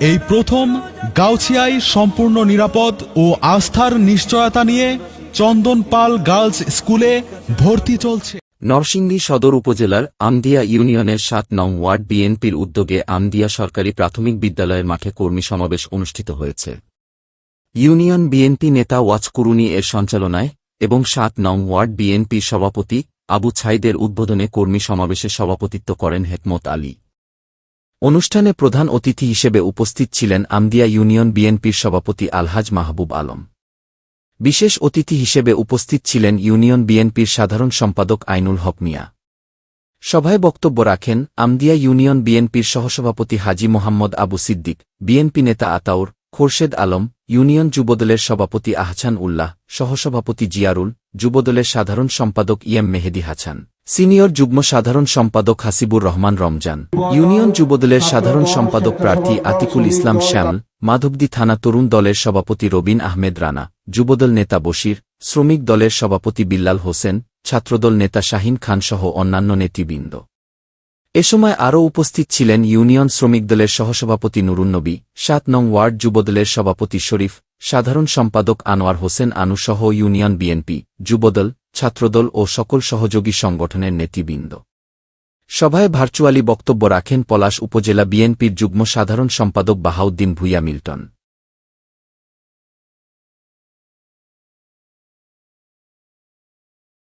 এই প্রথম গাউছিয়ায় সম্পূর্ণ নিরাপদ ও আস্থার নিশ্চয়তা নিয়ে চন্দন পাল গার্লস স্কুলে ভর্তি চলছে। নরসিংদী সদর উপজেলার আমদিয়া ইউনিয়নের সাত নং ওয়ার্ড বিএনপির উদ্যোগে আমদিয়া সরকারি প্রাথমিক বিদ্যালয়ের মাঠে কর্মী সমাবেশ অনুষ্ঠিত হয়েছে। ইউনিয়ন বিএনপি নেতা ওয়াচকুরুনি এর সঞ্চালনায় এবং সাত নং ওয়ার্ড বিএনপির সভাপতি আবু ছাইদের উদ্বোধনে কর্মী সমাবেশে সভাপতিত্ব করেন হেকমত আলী। অনুষ্ঠানে প্রধান অতিথি হিসেবে উপস্থিত ছিলেন আমদিয়া ইউনিয়ন বিএনপির সভাপতি আলহাজ মাহবুব আলম। বিশেষ অতিথি হিসেবে উপস্থিত ছিলেন ইউনিয়ন বিএনপির সাধারণ সম্পাদক আইনুল হক মিয়া। সভায় বক্তব্য রাখেন আমদিয়া ইউনিয়ন বিএনপির সহসভাপতি হাজি মোহাম্মদ আবু সিদ্দিক, বিএনপি নেতা আতাউর, খোরশেদ আলম, ইউনিয়ন যুবদলের সভাপতি আহছান উল্লাহ, সহসভাপতি জিয়ারুল, যুবদলের সাধারণ সম্পাদক ইএম মেহেদি হাসান সিনিয়র যুগ্ম সাধারণ সম্পাদক হাসিবুর রহমান রমজান। ইউনিয়ন যুবদলের সাধারণ সম্পাদক প্রার্থী আতিকুল ইসলাম শ্যামল মাধবদী থানা তরুণ দলের সভাপতি রবিন আহমেদ রানা, যুবদল নেতা বশির, শ্রমিক দলের সভাপতি বিল্লাল হোসেন, ছাত্রদল নেতা শাহিন খানসহ অন্যান্য নেতৃবৃন্দ। এ সময় আরও উপস্থিত ছিলেন ইউনিয়ন শ্রমিক দলের সহসভাপতি নুরুন্নবী সাত নং ওয়ার্ড যুবদলের সভাপতি শরীফ, সাধারণ সম্পাদক আনোয়ার হোসেন আনুসহ ইউনিয়ন বিএনপি, যুবদল ছাত্রদল ও সকল সহযোগী সংগঠনের নেতৃবৃন্দ। সভায় ভার্চুয়ালি বক্তব্য রাখেন পলাশ উপজেলা বিএনপির যুগ্ম সাধারণ সম্পাদক বাহাউদ্দিন ভুইয়া মিল্টন।